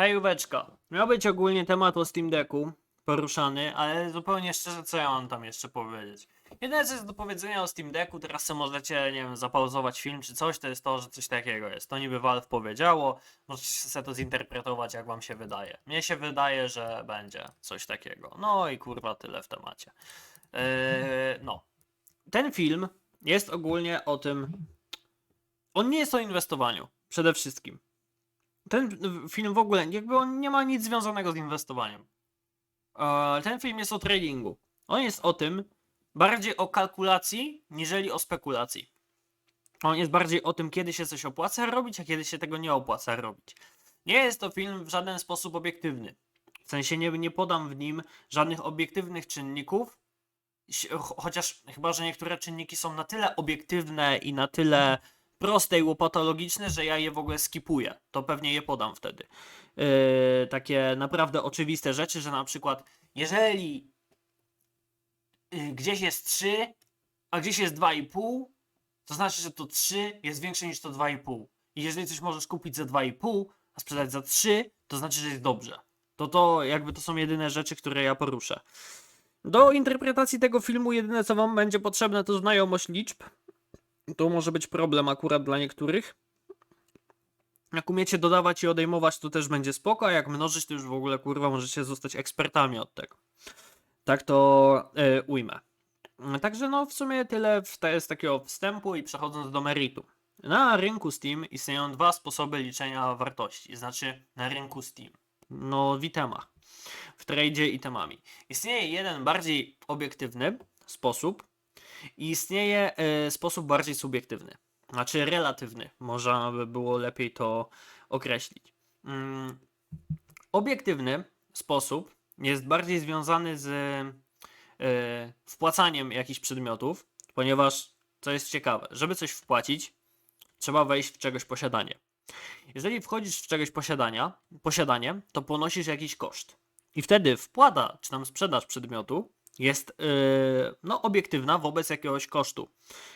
Hejóweczka. Miał być ogólnie temat o Steam Decku poruszany, ale zupełnie szczerze, co ja mam tam jeszcze powiedzieć? Jedyne, co do powiedzenia o Steam Decku, teraz sobie możecie, nie wiem, zapauzować film czy coś, to jest to, że coś takiego jest. To niby Valve powiedziało, możecie sobie to zinterpretować, jak wam się wydaje. Mnie się wydaje, że będzie coś takiego. No i kurwa, tyle w temacie. Yy, no. Ten film jest ogólnie o tym... On nie jest o inwestowaniu, przede wszystkim ten film w ogóle, jakby on nie ma nic związanego z inwestowaniem. E, Ten film jest o tradingu. On jest o tym, bardziej o kalkulacji, niżeli o spekulacji. On jest bardziej o tym, kiedy się coś opłaca robić, a kiedy się tego nie opłaca robić. Nie jest to film w żaden sposób obiektywny. W sensie nie, nie podam w nim żadnych obiektywnych czynników, chociaż chyba, że niektóre czynniki są na tyle obiektywne i na tyle proste i łopatologiczne, że ja je w ogóle skipuję. To pewnie je podam wtedy. Yy, takie naprawdę oczywiste rzeczy, że na przykład jeżeli yy, gdzieś jest 3, a gdzieś jest 2,5, to znaczy, że to 3 jest większe niż to 2,5. I jeżeli coś możesz kupić za 2,5, a sprzedać za 3, to znaczy, że jest dobrze. To to jakby to są jedyne rzeczy, które ja poruszę. Do interpretacji tego filmu jedyne co wam będzie potrzebne to znajomość liczb. To może być problem akurat dla niektórych. Jak umiecie dodawać i odejmować, to też będzie spoko, a jak mnożyć, to już w ogóle kurwa możecie zostać ekspertami od tego. Tak to e, ujmę. Także no w sumie tyle z takiego wstępu i przechodząc do meritum. Na rynku Steam istnieją dwa sposoby liczenia wartości, znaczy na rynku Steam. No w itemach, w tradzie itemami. Istnieje jeden bardziej obiektywny sposób i istnieje e, sposób bardziej subiektywny. Znaczy relatywny, można by było lepiej to określić. Mm, obiektywny sposób jest bardziej związany z e, wpłacaniem jakichś przedmiotów, ponieważ, co jest ciekawe, żeby coś wpłacić, trzeba wejść w czegoś posiadanie. Jeżeli wchodzisz w czegoś posiadania, posiadanie, to ponosisz jakiś koszt. I wtedy wpłata, czy tam sprzedaż przedmiotu jest yy, no, obiektywna wobec jakiegoś kosztu,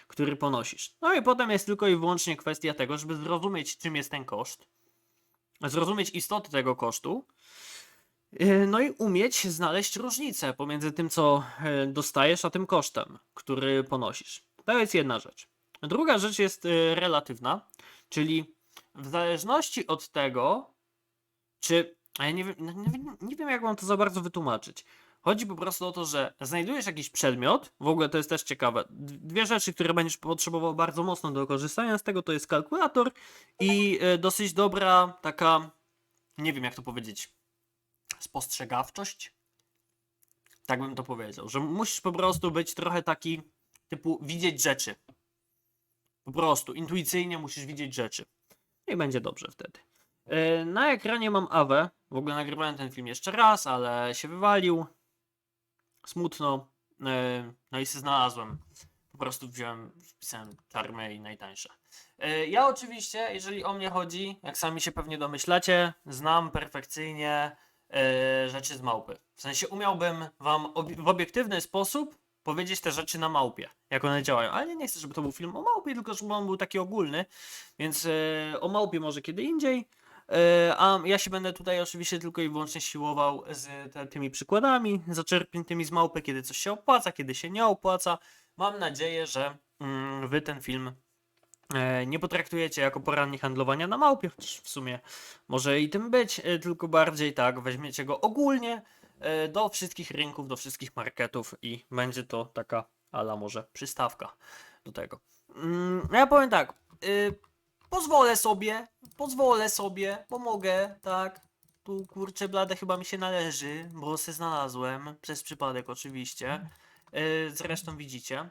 który ponosisz. No i potem jest tylko i wyłącznie kwestia tego, żeby zrozumieć, czym jest ten koszt, zrozumieć istotę tego kosztu, yy, no i umieć znaleźć różnicę pomiędzy tym, co yy, dostajesz, a tym kosztem, który ponosisz. To jest jedna rzecz. Druga rzecz jest yy, relatywna, czyli w zależności od tego, czy. Ja no, nie, wiem- nie wiem, jak mam to za bardzo wytłumaczyć. Chodzi po prostu o to, że znajdujesz jakiś przedmiot, w ogóle to jest też ciekawe. Dwie rzeczy, które będziesz potrzebował bardzo mocno do korzystania z tego, to jest kalkulator i e, dosyć dobra taka, nie wiem jak to powiedzieć, spostrzegawczość. Tak bym to powiedział, że musisz po prostu być trochę taki, typu widzieć rzeczy. Po prostu, intuicyjnie musisz widzieć rzeczy. I będzie dobrze wtedy. E, Na ekranie mam Awę. W ogóle nagrywałem ten film jeszcze raz, ale się wywalił. Smutno. E, No i się znalazłem. Po prostu wziąłem, wpisałem czarmy i najtańsze. E, Ja oczywiście, jeżeli o mnie chodzi, jak sami się pewnie domyślacie, znam perfekcyjnie e, rzeczy z małpy. W sensie umiałbym wam w obiektywny sposób powiedzieć te rzeczy na małpie, jak one działają. Ale nie, nie chcę, żeby to był film o małpie, tylko żeby on był taki ogólny. Więc o małpie może kiedy indziej. E, a ja się będę tutaj oczywiście tylko i wyłącznie siłował z tymi przykładami zaczerpniętymi z małpy, kiedy coś się opłaca, kiedy się nie opłaca. Mam nadzieję, że mm, wy ten film e, nie potraktujecie jako porannie handlowania na małpie, chociaż w sumie może i tym być, e, tylko bardziej tak, weźmiecie go ogólnie do wszystkich rynków, do wszystkich marketów i będzie to taka ala może przystawka do tego. Mm, ja powiem tak, y, pozwolę sobie, pozwolę sobie, pomogę, tak. Tu kurczę blade chyba mi się należy, bo se znalazłem, przez przypadek oczywiście. Y, Zresztą widzicie.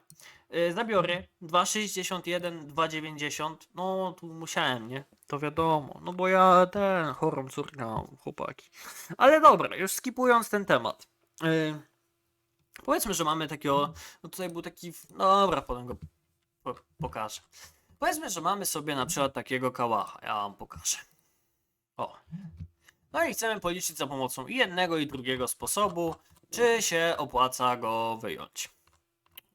Y, Zabiorę 2,61, 2,90. No tu musiałem, nie? To wiadomo. No bo ja ten chorą córkę mam, chłopaki. Ale dobra, już skipując ten temat. Y, Powiedzmy, że mamy takiego. No tutaj był taki. No dobra, potem go po, pokażę. Powiedzmy, że mamy sobie na przykład takiego kałacha. Ja wam pokażę. O. No i chcemy policzyć za pomocą i jednego i drugiego sposobu, czy się opłaca go wyjąć.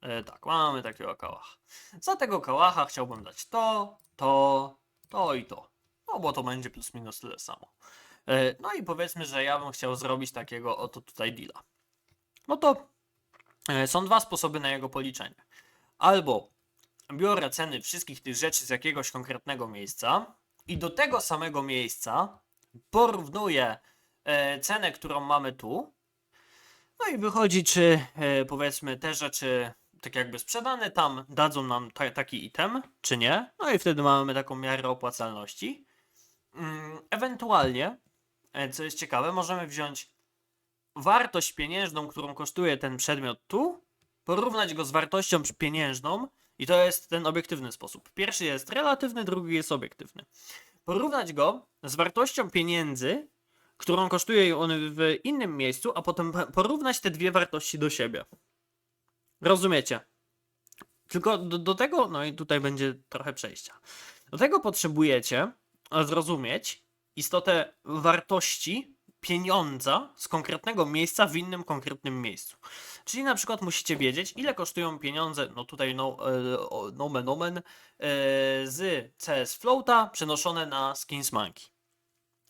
E, tak, mamy takiego kałacha. Za tego kałacha chciałbym dać to, to, to i to. No bo to będzie plus minus tyle samo. E, No i powiedzmy, że ja bym chciał zrobić takiego oto tutaj deala. No to e, są dwa sposoby na jego policzenie. Albo biorę ceny wszystkich tych rzeczy z jakiegoś konkretnego miejsca i do tego samego miejsca porównuję e, cenę, którą mamy tu. No i wychodzi, czy e, powiedzmy te rzeczy tak jakby sprzedane tam dadzą nam ta, taki item, czy nie. No i wtedy mamy taką miarę opłacalności. Mm, Ewentualnie, e, co jest ciekawe, możemy wziąć wartość pieniężną, którą kosztuje ten przedmiot tu, porównać go z wartością pieniężną i to jest ten obiektywny sposób. Pierwszy jest relatywny, drugi jest obiektywny. Porównać go z wartością pieniędzy, którą kosztuje on w innym miejscu, a potem porównać te dwie wartości do siebie. Rozumiecie? Tylko do, do tego, no i tutaj będzie trochę przejścia. Do tego potrzebujecie zrozumieć istotę wartości pieniądza z konkretnego miejsca w innym konkretnym miejscu. Czyli na przykład musicie wiedzieć, ile kosztują pieniądze, no tutaj no, e, nomen omen, e, z CS Floata przenoszone na Skins Monkey.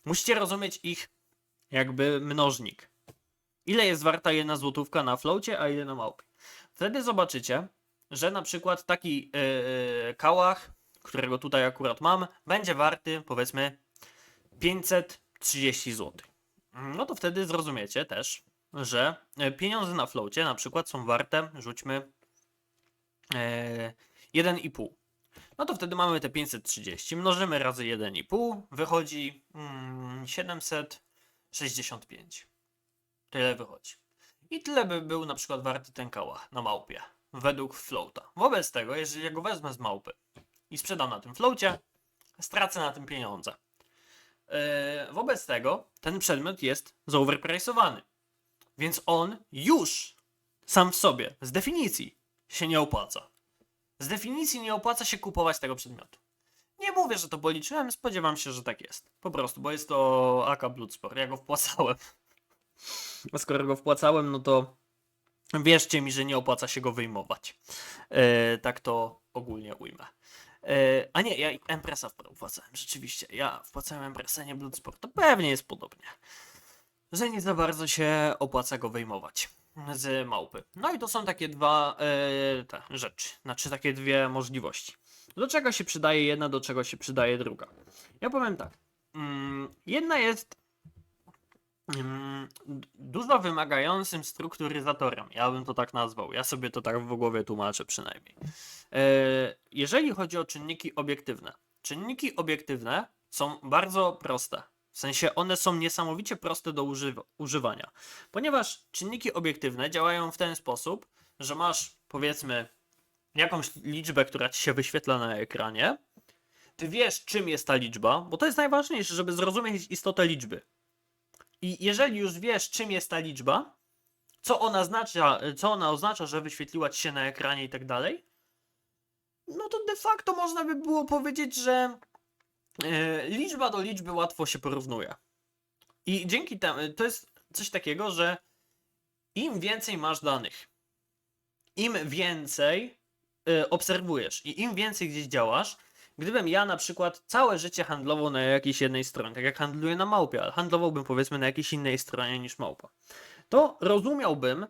Musicie rozumieć ich jakby mnożnik. Ile jest warta jedna złotówka na floacie, a ile na małpie. Wtedy zobaczycie, że na przykład taki e, kałach, którego tutaj akurat mam, będzie warty powiedzmy 530 zł. No to wtedy zrozumiecie też, że e, pieniądze na floacie na przykład są warte, rzućmy, e, 1,5. No to wtedy mamy te 530, mnożymy razy 1,5, wychodzi mm, 765. Tyle wychodzi. I tyle by był na przykład warty ten kałach na małpie, według floata. Wobec tego, jeżeli ja go wezmę z małpy i sprzedam na tym floacie, stracę na tym pieniądze. Yy, wobec tego ten przedmiot jest zoverpricowany. Więc on już sam w sobie, z definicji, się nie opłaca. Z definicji nie opłaca się kupować tego przedmiotu. Nie mówię, że to policzyłem, spodziewam się, że tak jest. Po prostu, bo jest to AK Bloodsport, ja go wpłacałem. A skoro go wpłacałem, no to wierzcie mi, że nie opłaca się go wyjmować. E, tak to ogólnie ujmę. E, a nie, ja Empressa wpłacałem, rzeczywiście. Ja wpłacałem Empressa, nie Bloodsport. To pewnie jest podobnie. Że nie za bardzo się opłaca go wyjmować z małpy. No i to są takie dwa e, te rzeczy, znaczy takie dwie możliwości. Do czego się przydaje jedna, do czego się przydaje druga. Ja powiem tak. Mm, jedna jest dużo wymagającym strukturyzatorem. Ja bym to tak nazwał. Ja sobie to tak w głowie tłumaczę przynajmniej. E, jeżeli chodzi o czynniki obiektywne. Czynniki obiektywne są bardzo proste. W sensie one są niesamowicie proste do używa- używania. Ponieważ czynniki obiektywne działają w ten sposób, że masz powiedzmy jakąś liczbę, która ci się wyświetla na ekranie. Ty wiesz, czym jest ta liczba, bo to jest najważniejsze, żeby zrozumieć istotę liczby. I jeżeli już wiesz, czym jest ta liczba, co ona oznacza, co ona oznacza, że wyświetliła ci się na ekranie i tak dalej, no to de facto można by było powiedzieć, że e, liczba do liczby łatwo się porównuje. I dzięki temu to jest coś takiego, że im więcej masz danych, im więcej y, obserwujesz i im więcej gdzieś działasz, gdybym ja na przykład całe życie handlował na jakiejś jednej stronie, tak jak handluję na małpie, ale handlowałbym powiedzmy na jakiejś innej stronie niż małpa, to rozumiałbym,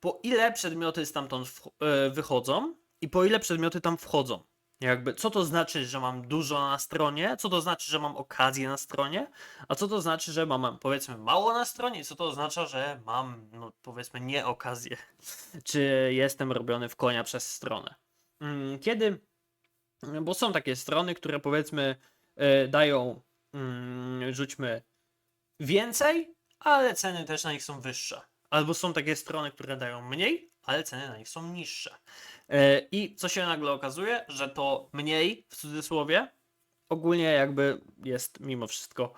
po ile przedmioty stamtąd y, wychodzą i po ile przedmioty tam wchodzą. Jakby, co to znaczy, że mam dużo na stronie, co to znaczy, że mam okazję na stronie, a co to znaczy, że mam powiedzmy mało na stronie, co to oznacza, że mam no, powiedzmy nie okazję, czy jestem robiony w konia przez stronę. Mm, Kiedy, bo są takie strony, które powiedzmy e, dają, mm, rzućmy więcej, ale ceny też na nich są wyższe. Albo są takie strony, które dają mniej, ale ceny na nich są niższe. E, I co się nagle okazuje, że to mniej w cudzysłowie ogólnie jakby jest mimo wszystko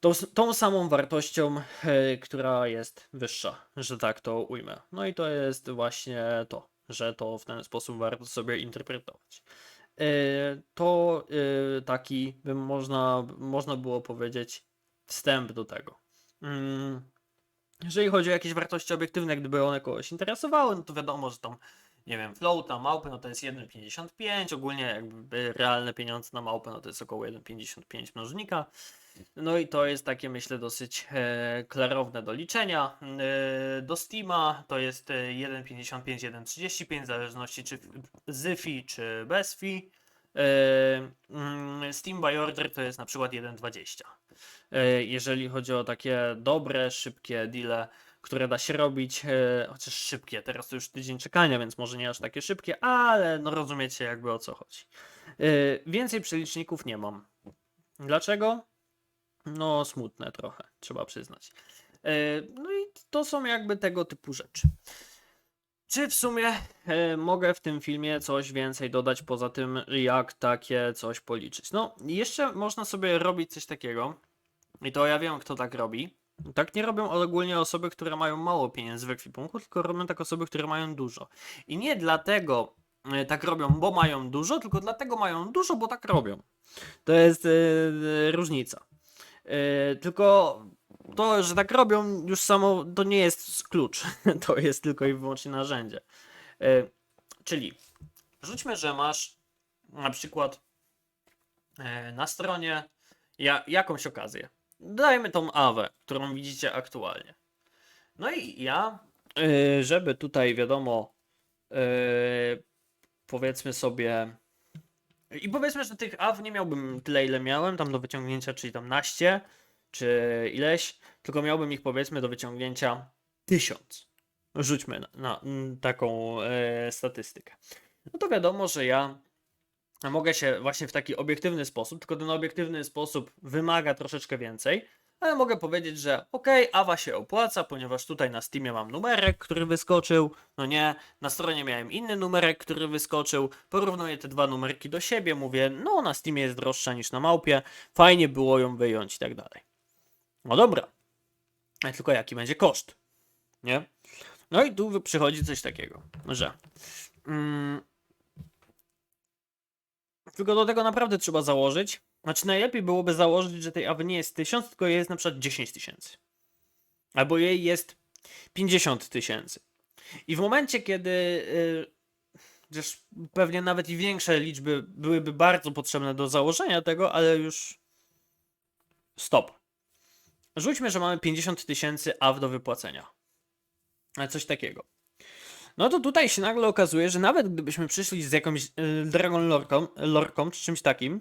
tą, tą samą wartością, e, która jest wyższa, że tak to ujmę. No i to jest właśnie to, że to w ten sposób warto sobie interpretować. E, To e, taki by można, można było powiedzieć wstęp do tego. Mm, Jeżeli chodzi o jakieś wartości obiektywne, gdyby one kogoś interesowały, no to wiadomo, że tam nie wiem, float na małpę, no to jest 1,55, ogólnie jakby realne pieniądze na małpę, no to jest około 1,55 mnożnika. No i to jest takie, myślę, dosyć e, klarowne do liczenia. E, do Steama to jest e, 1.55, 1.35, w zależności czy z fee, czy bez fee. E, mm, Steam by order to jest na przykład 1.20. E, jeżeli chodzi o takie dobre, szybkie deale, które da się robić, e, chociaż szybkie, teraz to już tydzień czekania, więc może nie aż takie szybkie, ale no rozumiecie jakby o co chodzi. E, więcej przeliczników nie mam. Dlaczego? No, smutne trochę, trzeba przyznać. E, No i to są jakby tego typu rzeczy. Czy w sumie mogę w tym filmie coś więcej dodać poza tym, jak takie coś policzyć? No, jeszcze można sobie robić coś takiego. I to ja wiem, kto tak robi. Tak nie robią ogólnie osoby, które mają mało pieniędzy w ekwipunku, tylko robią tak osoby, które mają dużo. I nie dlatego e, tak robią, bo mają dużo, tylko dlatego mają dużo, bo tak robią. To jest e, różnica. E, tylko to, że tak robią, już samo to nie jest klucz. To jest tylko i wyłącznie narzędzie. E, czyli rzućmy, że masz na przykład e, na stronie ja, jakąś okazję. Dajmy tą awę, którą widzicie aktualnie. No i ja, e, żeby tutaj wiadomo, e, powiedzmy sobie. I powiedzmy, że tych aw nie miałbym tyle, ile miałem tam do wyciągnięcia, czyli tam naście, czy ileś, tylko miałbym ich powiedzmy do wyciągnięcia tysiąc. Rzućmy na, na taką e, statystykę. No to wiadomo, że ja mogę się właśnie w taki obiektywny sposób, tylko ten obiektywny sposób wymaga troszeczkę więcej, ale mogę powiedzieć, że okej, awa się opłaca, ponieważ tutaj na Steamie mam numerek, który wyskoczył, no nie, na stronie miałem inny numerek, który wyskoczył, porównuję te dwa numerki do siebie, mówię, no na Steamie jest droższa niż na małpie, fajnie było ją wyjąć i tak dalej. No dobra, ale tylko jaki będzie koszt, nie? No i tu przychodzi coś takiego, że... Mm, tylko do tego naprawdę trzeba założyć. Znaczy najlepiej byłoby założyć, że tej awy nie jest 1000, tylko jest na przykład 10 tysięcy. Albo jej jest 50 tysięcy. I w momencie, kiedy chociaż pewnie nawet i większe liczby byłyby bardzo potrzebne do założenia tego, ale już stop. Rzućmy, że mamy 50 tysięcy aw do wypłacenia. Coś takiego. No to tutaj się nagle okazuje, że nawet gdybyśmy przyszli z jakąś y, Dragon lorką, lorką czy czymś takim,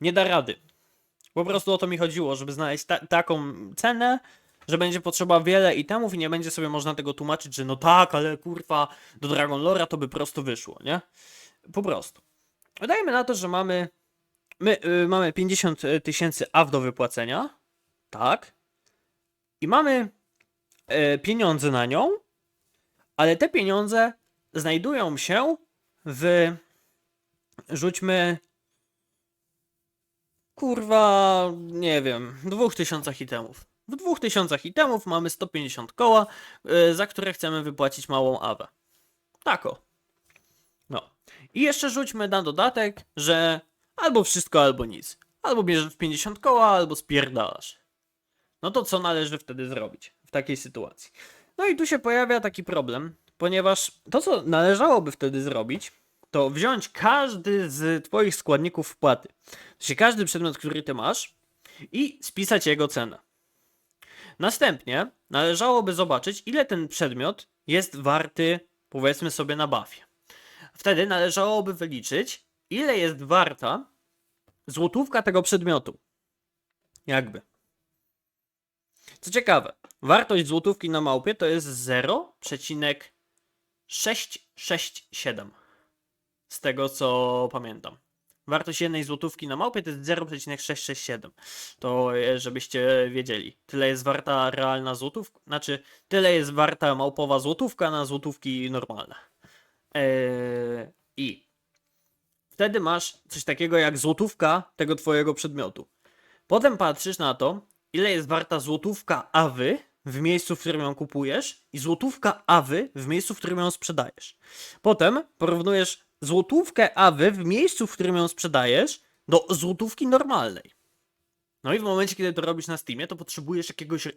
nie da rady. Po prostu o to mi chodziło, żeby znaleźć ta taką cenę, że będzie potrzeba wiele itemów i nie będzie sobie można tego tłumaczyć, że no tak, ale kurwa, do Dragon Lora to by prosto wyszło, nie? Po prostu. Dajmy na to, że mamy my y, mamy 50 tysięcy AW do wypłacenia, tak? I mamy e, pieniądze na nią, ale te pieniądze znajdują się w. Rzućmy. Kurwa, nie wiem, dwóch tysiącach itemów. W dwóch tysiącach itemów mamy 150 koła, y, za które chcemy wypłacić małą awę. Tako. No. I jeszcze rzućmy na dodatek, że albo wszystko, albo nic. Albo bierzesz 50 koła, albo spierdalasz. No to co należy wtedy zrobić w takiej sytuacji? No i tu się pojawia taki problem, ponieważ to, co należałoby wtedy zrobić, to wziąć każdy z Twoich składników wpłaty, czyli każdy przedmiot, który Ty masz, i spisać jego cenę. Następnie należałoby zobaczyć, ile ten przedmiot jest warty, powiedzmy sobie, na bafie. Wtedy należałoby wyliczyć, ile jest warta złotówka tego przedmiotu. Jakby. Co ciekawe, wartość złotówki na małpie to jest 0,667. Z tego co pamiętam. Wartość jednej złotówki na małpie to jest 0,667. To e, żebyście wiedzieli. Tyle jest warta realna złotówka. Znaczy, tyle jest warta małpowa złotówka na złotówki normalne. Eee, I wtedy masz coś takiego jak złotówka tego twojego przedmiotu. Potem patrzysz na to, ile jest warta złotówka awy w miejscu, w którym ją kupujesz i złotówka awy w miejscu, w którym ją sprzedajesz. Potem porównujesz złotówkę awy w miejscu, w którym ją sprzedajesz do złotówki normalnej. No i w momencie, kiedy to robisz na Steamie, to potrzebujesz jakiegoś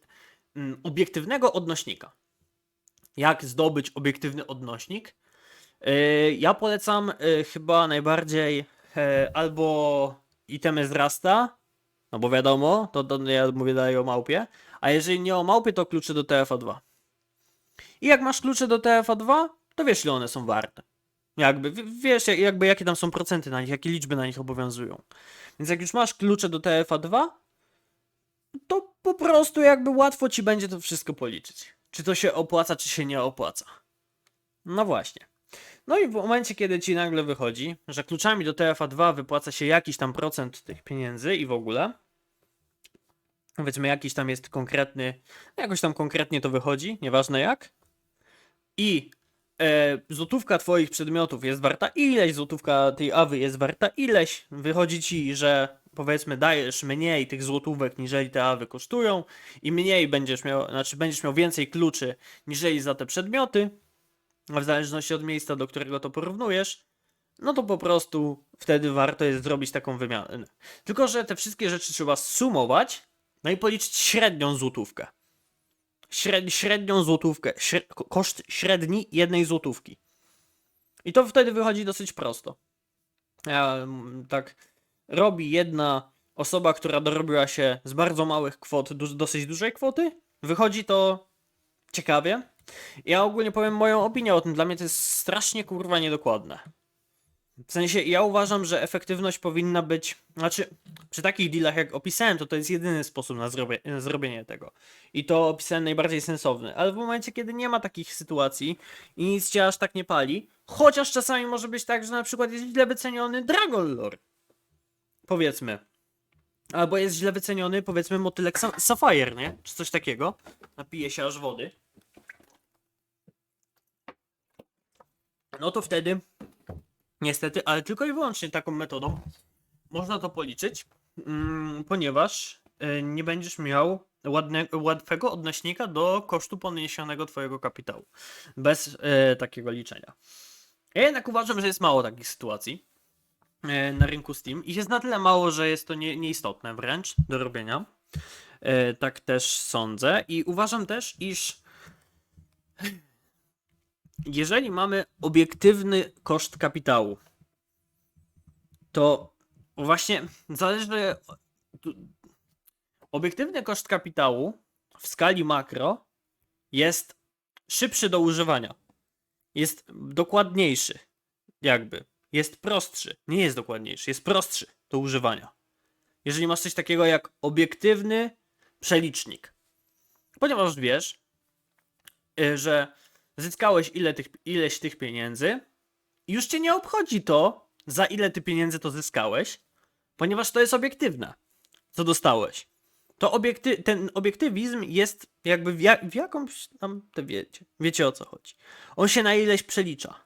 mm, obiektywnego odnośnika. Jak zdobyć obiektywny odnośnik? Yy, ja polecam yy, chyba najbardziej yy, albo itemy z Rasta, No bo wiadomo, to, to ja mówię dalej o małpie. A jeżeli nie o małpie, to klucze do TFA2. I jak masz klucze do TFA2, to wiesz, ile one są warte. Jakby, wiesz, jak- jakby jakie tam są procenty na nich, jakie liczby na nich obowiązują. Więc jak już masz klucze do TFA2, to po prostu jakby łatwo ci będzie to wszystko policzyć. Czy to się opłaca, czy się nie opłaca. No właśnie. No i w momencie, kiedy ci nagle wychodzi, że kluczami do TFA2 wypłaca się jakiś tam procent tych pieniędzy i w ogóle, powiedzmy jakiś tam jest konkretny, jakoś tam konkretnie to wychodzi, nieważne jak, i e, złotówka twoich przedmiotów jest warta ileś, złotówka tej awy jest warta ileś, wychodzi ci, że powiedzmy dajesz mniej tych złotówek, niżeli te awy kosztują i mniej będziesz miał, znaczy będziesz miał więcej kluczy, niżeli za te przedmioty, w zależności od miejsca, do którego to porównujesz, no to po prostu wtedy warto jest zrobić taką wymianę. Tylko, że te wszystkie rzeczy trzeba sumować, no i policzyć średnią złotówkę. Śred, średnią złotówkę, koszt średni jednej złotówki. I to wtedy wychodzi dosyć prosto. Mm, tak robi jedna osoba, która dorobiła się z bardzo małych kwot do dosyć dużej kwoty. Wychodzi to ciekawie. Ja ogólnie powiem moją opinię o tym. Dla mnie to jest strasznie kurwa niedokładne. W sensie, ja uważam, że efektywność powinna być. Znaczy, przy takich dealach, jak opisałem, to to jest jedyny sposób na, zrobie, na zrobienie tego. I to opisałem najbardziej sensowny. Ale w momencie, kiedy nie ma takich sytuacji i nic cię aż tak nie pali, chociaż czasami może być tak, że na przykład jest źle wyceniony Dragon Lore. Powiedzmy. Albo jest źle wyceniony, powiedzmy, motylek Sa- Sapphire, nie? Czy coś takiego. Napije się aż wody. No to wtedy, niestety, ale tylko i wyłącznie taką metodą można to policzyć, mm, ponieważ y, nie będziesz miał ładne, łatwego odnośnika do kosztu poniesionego twojego kapitału. Bez y, takiego liczenia. Ja jednak uważam, że jest mało takich sytuacji y, na rynku Steam i jest na tyle mało, że jest to nie, nieistotne wręcz do robienia. Tak też sądzę i uważam też, iż jeżeli mamy obiektywny koszt kapitału, to właśnie zależy. Obiektywny koszt kapitału w skali makro jest szybszy do używania. Jest dokładniejszy, jakby. Jest prostszy. Nie jest dokładniejszy, jest prostszy do używania. Jeżeli masz coś takiego jak obiektywny przelicznik. Ponieważ wiesz, y, że zyskałeś ile tych, ileś tych pieniędzy i już cię nie obchodzi to, za ile ty pieniędzy to zyskałeś, ponieważ to jest obiektywne, co dostałeś. To obiekty, ten obiektywizm jest jakby w, w jakąś tam, te wiecie, wiecie o co chodzi. On się na ileś przelicza.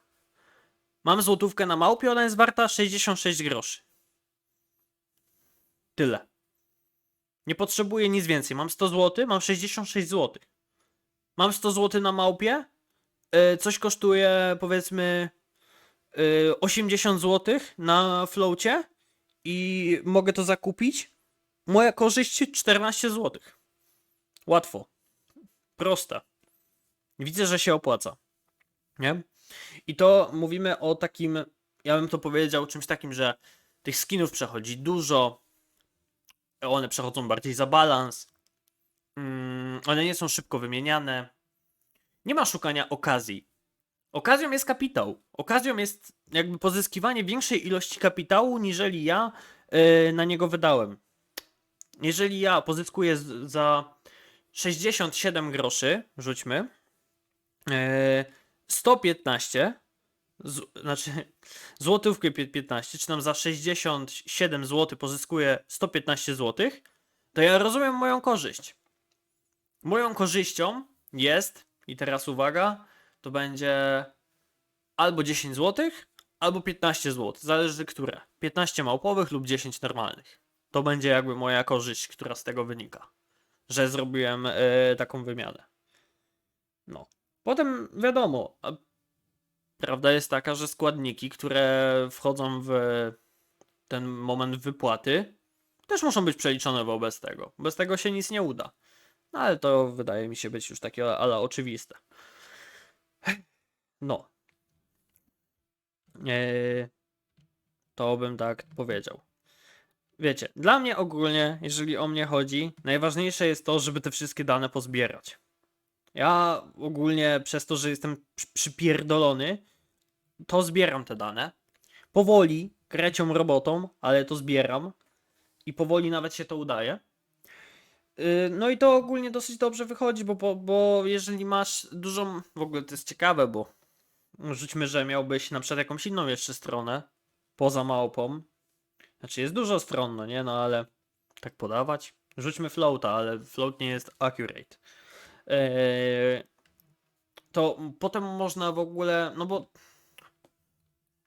Mam złotówkę na małpie, ona jest warta 66 groszy. Tyle. Nie potrzebuję nic więcej. Mam 100 zł, mam 66 zł. Mam 100 zł na małpie, coś kosztuje powiedzmy y, 80 zł na floacie i mogę to zakupić. Moja korzyść 14 zł. Łatwo. Proste. Widzę, że się opłaca. Nie? I to mówimy o takim, ja bym to powiedział czymś takim, że tych skinów przechodzi dużo. One przechodzą bardziej za balans. Mm, one nie są szybko wymieniane. Nie ma szukania okazji. Okazją jest kapitał. Okazją jest jakby pozyskiwanie większej ilości kapitału, niżeli ja yy, na niego wydałem. Jeżeli ja pozyskuję z, za 67 groszy, rzućmy, yy, 115, z, znaczy złotówkę pie- 15, czy tam za 67 zł pozyskuję 115 zł, to ja rozumiem moją korzyść. Moją korzyścią jest, i teraz uwaga, to będzie albo 10 zł, albo 15 zł. Zależy które. 15 małpowych lub 10 normalnych. To będzie jakby moja korzyść, która z tego wynika. Że zrobiłem e, taką wymianę. No. Potem wiadomo, prawda jest taka, że składniki, które wchodzą w ten moment wypłaty, też muszą być przeliczone wobec tego. Bez tego się nic nie uda. No ale to wydaje mi się być już takie ale oczywiste. No. Eee, to bym tak powiedział. wiecie, dla mnie ogólnie, jeżeli o mnie chodzi, najważniejsze jest to, żeby te wszystkie dane pozbierać. Ja ogólnie przez to, że jestem przy- przypierdolony, to zbieram te dane. Powoli, krecią robotą, ale to zbieram. I powoli nawet się to udaje. Yy, No i to ogólnie dosyć dobrze wychodzi, bo, bo, bo jeżeli masz dużą. W ogóle to jest ciekawe, bo rzućmy, że miałbyś na przykład jakąś inną jeszcze stronę poza małpą. Znaczy jest dużo stron, no nie, no ale tak podawać. Rzućmy floata, ale float nie jest accurate. Eee, to potem można w ogóle, no bo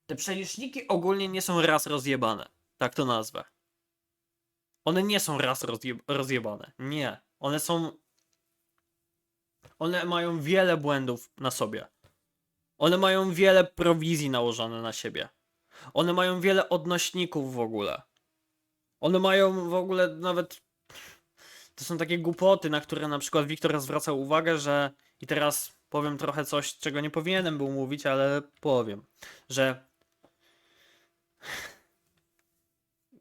te przeliczniki ogólnie nie są raz rozjebane, tak to nazwę. One nie są raz rozjeb rozjebane, nie. One są, one mają wiele błędów na sobie. One mają wiele prowizji nałożone na siebie. One mają wiele odnośników w ogóle. One mają w ogóle nawet. To są takie głupoty, na które na przykład Wiktor zwracał uwagę, że. I teraz powiem trochę coś, czego nie powinienem był mówić, ale powiem. Że.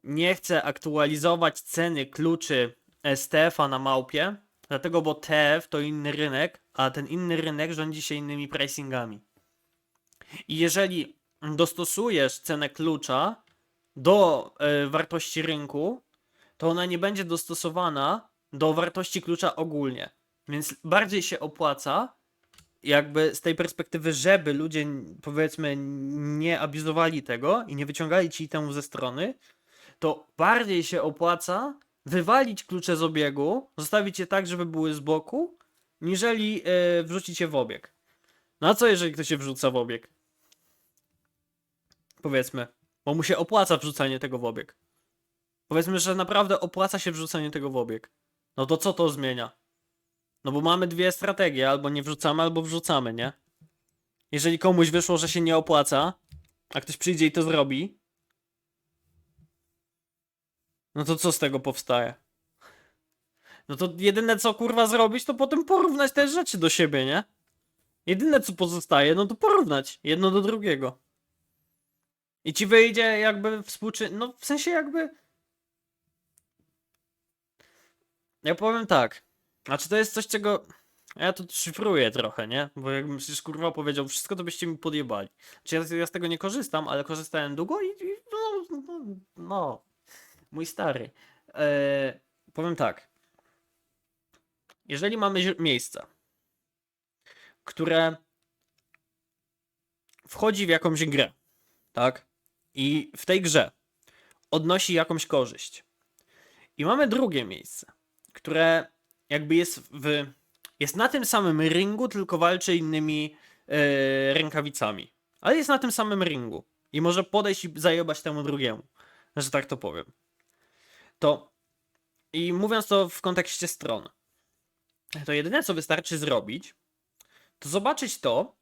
Nie chcę aktualizować ceny kluczy STF-a na małpie, dlatego bo TF to inny rynek, a ten inny rynek rządzi się innymi pricingami. I jeżeli dostosujesz cenę klucza do e, wartości rynku, to ona nie będzie dostosowana do wartości klucza ogólnie. Więc bardziej się opłaca, jakby z tej perspektywy, żeby ludzie, powiedzmy, nie abuzowali tego i nie wyciągali ci temu ze strony, to bardziej się opłaca wywalić klucze z obiegu, zostawić je tak, żeby były z boku, niżeli e, wrzucić je w obieg. No a co jeżeli ktoś się wrzuca w obieg? Powiedzmy, bo mu się opłaca wrzucanie tego w obieg. Powiedzmy, że naprawdę opłaca się wrzucanie tego w obieg. No to co to zmienia? No bo mamy dwie strategie, albo nie wrzucamy, albo wrzucamy, nie? Jeżeli komuś wyszło, że się nie opłaca, a ktoś przyjdzie i to zrobi, no to co z tego powstaje? No to jedyne co kurwa zrobić, to potem porównać te rzeczy do siebie, nie? Jedyne co pozostaje, no to porównać jedno do drugiego. I ci wyjdzie jakby współczy... No w sensie jakby... Ja powiem tak. Znaczy to jest coś, czego... Ja to szyfruję trochę, nie? Bo jakbym przecież kurwa powiedział wszystko, to byście mi podjebali. Czy ja, ja z tego nie korzystam, ale korzystałem długo i... i no, no, no. Mój stary. E, powiem tak. Jeżeli mamy miejsce, które wchodzi w jakąś grę, tak? I w tej grze odnosi jakąś korzyść. I mamy drugie miejsce, które jakby jest w. Jest na tym samym ringu, tylko walczy innymi e, rękawicami. Ale jest na tym samym ringu. I może podejść i zajebać temu drugiemu. Że tak to powiem. To. I mówiąc to w kontekście stron. To jedyne, co wystarczy zrobić, to zobaczyć to,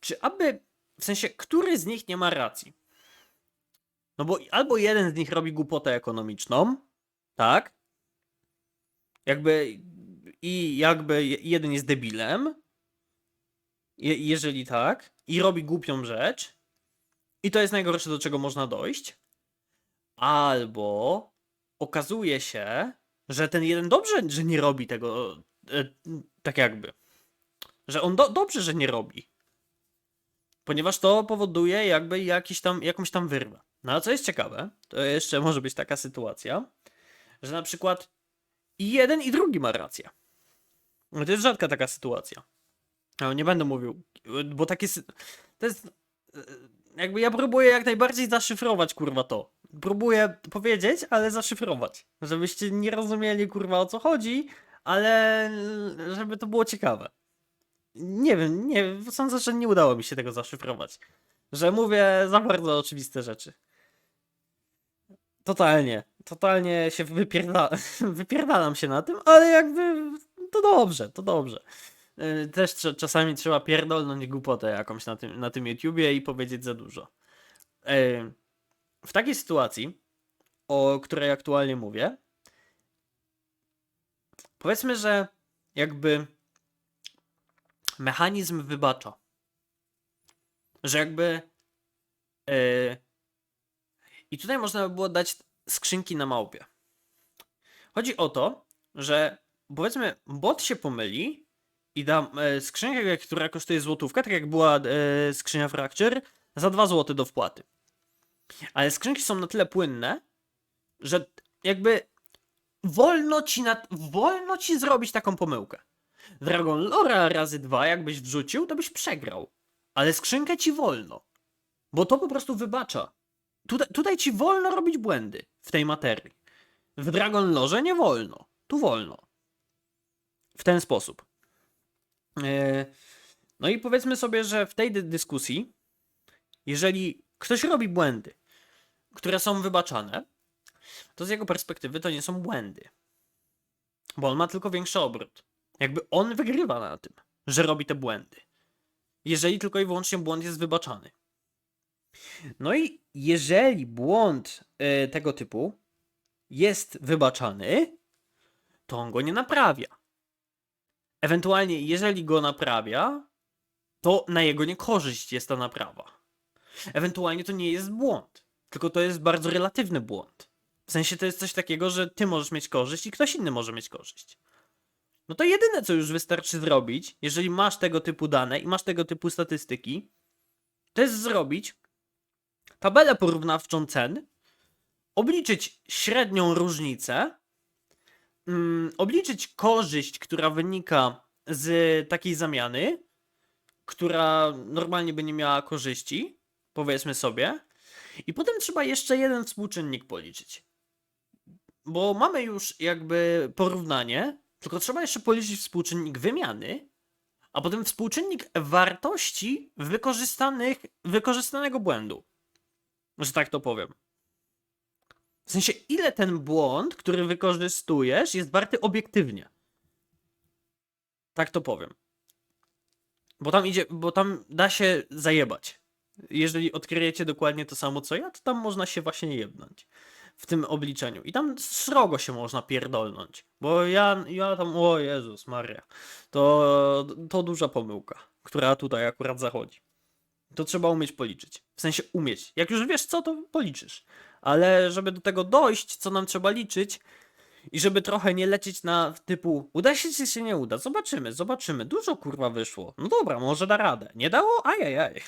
czy aby. W sensie, który z nich nie ma racji. No bo albo jeden z nich robi głupotę ekonomiczną, tak? Jakby i jakby je- jeden jest debilem, je, jeżeli tak, i robi głupią rzecz, i to jest najgorsze, do czego można dojść, albo okazuje się, że ten jeden dobrze, że nie robi tego, e, tak jakby, że on do, dobrze, że nie robi, ponieważ to powoduje jakby jakiś tam, jakąś tam wyrwę. No a co jest ciekawe, to jeszcze może być taka sytuacja, że na przykład i jeden i drugi ma rację. No to jest rzadka taka sytuacja. Ale nie będę mówił, bo takie to jest e, jakby ja próbuję jak najbardziej zaszyfrować kurwa to. Próbuję powiedzieć, ale zaszyfrować, żebyście nie rozumieli kurwa o co chodzi, ale żeby to było ciekawe. Nie wiem, nie sądzę, że nie udało mi się tego zaszyfrować. Że mówię za bardzo oczywiste rzeczy. Totalnie, totalnie się wypierda wypierdalam się na tym, ale jakby to dobrze, to dobrze. Yy, Też czasami trzeba pierdolnąć głupotę jakąś na tym, na tym YouTubie i powiedzieć za dużo. Yy, W takiej sytuacji, o której aktualnie mówię, powiedzmy, że jakby mechanizm wybacza. Że jakby. Yy, I tutaj można by było dać skrzynki na małpie. Chodzi o to, że powiedzmy, bot się pomyli i da e, skrzynkę, która kosztuje złotówkę, tak jak była e, skrzynia Fracture, za 2 zł do wpłaty. Ale skrzynki są na tyle płynne, że jakby wolno ci, na, wolno ci zrobić taką pomyłkę. Dragon Lora razy dwa, jakbyś wrzucił, to byś przegrał. Ale skrzynkę ci wolno. Bo to po prostu wybacza. Tutaj, tutaj ci wolno robić błędy w tej materii. W Dragon Lorze nie wolno. Tu wolno. W ten sposób. E, No i powiedzmy sobie, że w tej dy- dyskusji, jeżeli ktoś robi błędy, które są wybaczane, to z jego perspektywy to nie są błędy. Bo on ma tylko większy obrót. Jakby on wygrywa na tym, że robi te błędy. Jeżeli tylko i wyłącznie błąd jest wybaczany. No i jeżeli błąd e, tego typu jest wybaczany, to on go nie naprawia. Ewentualnie, jeżeli go naprawia, to na jego niekorzyść jest ta naprawa. Ewentualnie to nie jest błąd, tylko to jest bardzo relatywny błąd. W sensie to jest coś takiego, że ty możesz mieć korzyść i ktoś inny może mieć korzyść. No to jedyne, co już wystarczy zrobić, jeżeli masz tego typu dane i masz tego typu statystyki, to jest zrobić tabelę porównawczą cen, obliczyć średnią różnicę, mm, obliczyć korzyść, która wynika z takiej zamiany, która normalnie by nie miała korzyści, powiedzmy sobie, i potem trzeba jeszcze jeden współczynnik policzyć. Bo mamy już jakby porównanie, tylko trzeba jeszcze policzyć współczynnik wymiany, a potem współczynnik wartości wykorzystanych, wykorzystanego błędu. Że tak to powiem. W sensie, ile ten błąd, który wykorzystujesz, jest warty obiektywnie. Tak to powiem. Bo tam idzie, bo tam da się zajebać. Jeżeli odkryjecie dokładnie to samo co ja, to tam można się właśnie jebnąć w tym obliczeniu. I tam srogo się można pierdolnąć. Bo ja, ja tam, o Jezus Maria, to, to duża pomyłka, która tutaj akurat zachodzi. To trzeba umieć policzyć. W sensie umieć. Jak już wiesz co, to policzysz. Ale żeby do tego dojść, co nam trzeba liczyć, i żeby trochę nie lecieć na typu uda się czy się nie uda, zobaczymy, zobaczymy. Dużo kurwa wyszło. No dobra, może da radę. Nie dało? Ajajaj.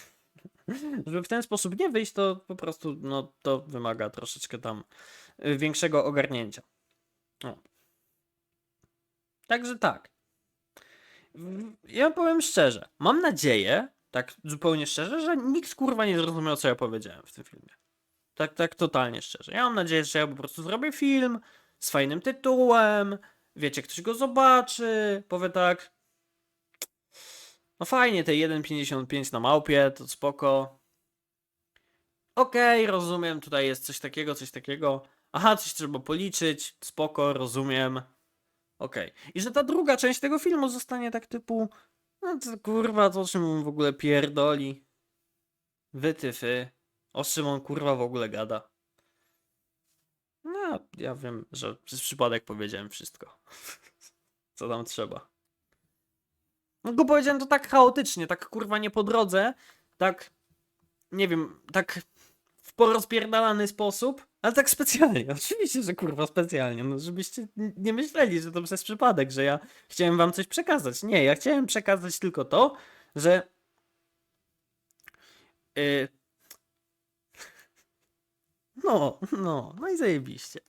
Żeby w ten sposób nie wyjść, to po prostu no, to wymaga troszeczkę tam y, większego ogarnięcia. Także tak. Ja powiem szczerze, mam nadzieję, tak zupełnie szczerze, że nikt kurwa nie zrozumiał, co ja powiedziałem w tym filmie. Tak, tak totalnie szczerze. Ja mam nadzieję, że ja po prostu zrobię film z fajnym tytułem, wiecie, ktoś go zobaczy, powie tak, no fajnie, te 1,55 na małpie, to spoko. Okej, rozumiem, tutaj jest coś takiego, coś takiego. Aha, coś trzeba policzyć, spoko, rozumiem. Okej. I że ta druga część tego filmu zostanie tak typu, no to kurwa, to o czym on w ogóle pierdoli. Wytyfy. O czym on kurwa w ogóle gada. No, ja wiem, że przez przypadek powiedziałem wszystko. Co tam trzeba. No go powiedziałem to tak chaotycznie, tak kurwa nie po drodze, tak nie wiem, tak w porozpierdalany sposób, ale tak specjalnie. Oczywiście, że kurwa specjalnie, no żebyście nie myśleli, że to przez przypadek, że ja chciałem wam coś przekazać. Nie, ja chciałem przekazać tylko to, że yy... no, no, no i zajebiście.